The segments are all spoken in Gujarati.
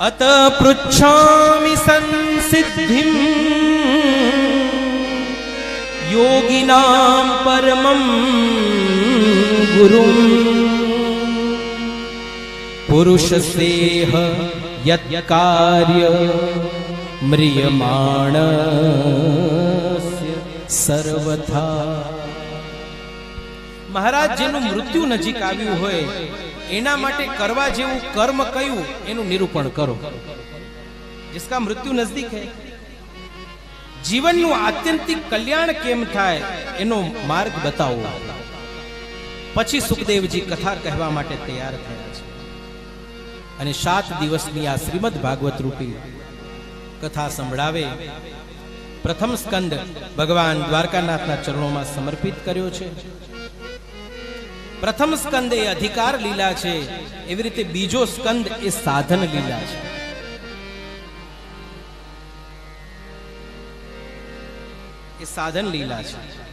અત પૃચ્છામિ સંસિદ્ધિમ યોગિનામ પરમં ગુરુમ પુરુષસેહ યત કાર્ય મ્રિયમાણ સર્વથા મહારાજ જેનું મૃત્યુ નજીક આવ્યું હોય એના માટે કરવા જેવું કર્મ કયું, એનું નિરૂપણ કરો. જિસકા મૃત્યુ નજદીક હે જીવનનું આત્યંતિક કલ્યાણ કેમ થાય, એનો માર્ગ બતાવો. પછી સુખદેવજી કથા કહેવા માટે તૈયાર થયા છે. અને સાત દિવસની આ શ્રીમદ ભાગવત રૂપી કથા સંભળાવે, પ્રથમ સ્કંદ ભગવાન દ્વારકાનાથના ચરણોમાં સમર્પિત કર્યો છે. પ્રથમ સ્કંદ એ અધિકાર લીલા છે. એવી રીતે બીજો સ્કંદ એ સાધન લીલા છે. એ સાધન લીલા છે.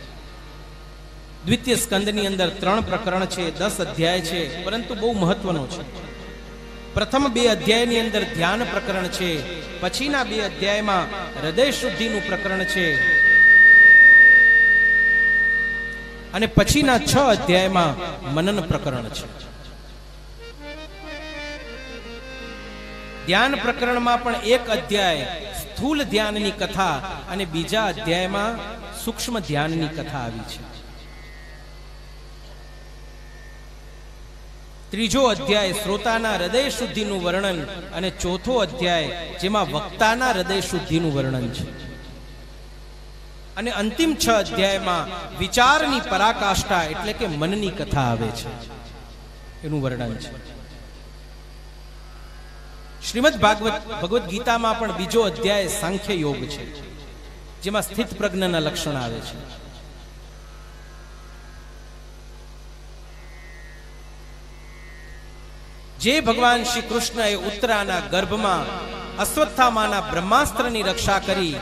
દ્વિતીય સ્કંદની અંદર ત્રણ પ્રકરણ છે, દસ અધ્યાય છે, પરંતુ બહુ મહત્વનો છે. પ્રથમ બે અધ્યાયની અંદર ધ્યાન પ્રકરણ છે, પછીના બે અધ્યાયમાં હૃદય શુદ્ધિનું પ્રકરણ છે અને પછીના છ અધ્યાયમાં મનન પ્રકરણ છે. ધ્યાન પ્રકરણમાં પણ એક અધ્યાય સ્થૂલ ધ્યાનની કથા અને બીજા અધ્યાયમાં સૂક્ષ્મ ધ્યાનની કથા આવી છે. ત્રીજો અધ્યાય શ્રોતાના હૃદય શુદ્ધિનું વર્ણન અને ચોથો અધ્યાય જેમાં વક્તાના હૃદય શુદ્ધિનું વર્ણન છે. અને અંતિમ છ અધ્યાયમાં વિચારની પરાકાષ્ઠા એટલે કે મનની કથા આવે છે. એનું વર્ણન છે. શ્રીમદ ભાગવત ભગવદ્ ગીતામાં પણ બીજો અધ્યાય સાંખ્ય યોગ છે, જેમાં સ્થિત પ્રજ્ઞના લક્ષણ આવે છે. જે ભગવાન શ્રી કૃષ્ણએ ઉત્તરાના ગર્ભમાં અશ્વત્થામાના બ્રહ્માસ્ત્રની રક્ષા કરી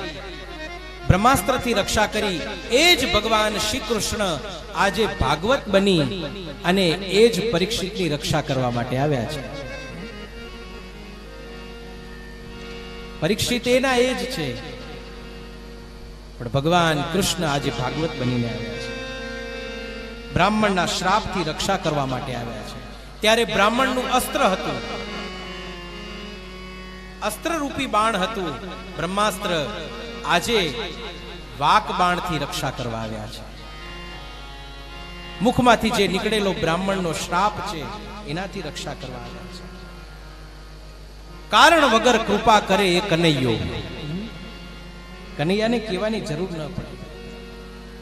બ્રહ્માસ્ત્રથી રક્ષા કરી, એ જ ભગવાન શ્રી કૃષ્ણ આજે ભાગવત બની અને એ જ પરીક્ષિતની રક્ષા કરવા માટે આવ્યા છે. પરીક્ષિત એના એ જ છે, પણ ભગવાન કૃષ્ણ આજે ભાગવત બનીને આવ્યા છે. બ્રાહ્મણના શ્રાપથી રક્ષા કરવા માટે આવ્યા છે. ત્યારે બ્રાહ્મણનું અસ્ત્ર હતું. અસ્ત્ર રૂપી બાણ હતું. બ્રહ્માસ્ત્ર આજે વાક બાણથી રક્ષા કરવા આવ્યા છે. મુખમાંથી જે નીકળેલો બ્રાહ્મણનો શ્રાપ છે, એનાથી રક્ષા કરવા આવ્યા છે. કારણ વગર કૃપા કરે એ કનૈયો. કનૈયાને કહેવાની જરૂર ન પડે.